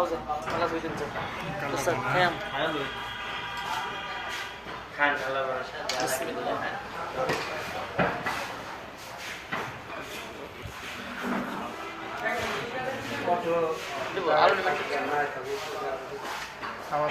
1000 मला भेटून जाईल सर खायम खान खाला बरं আলু আমার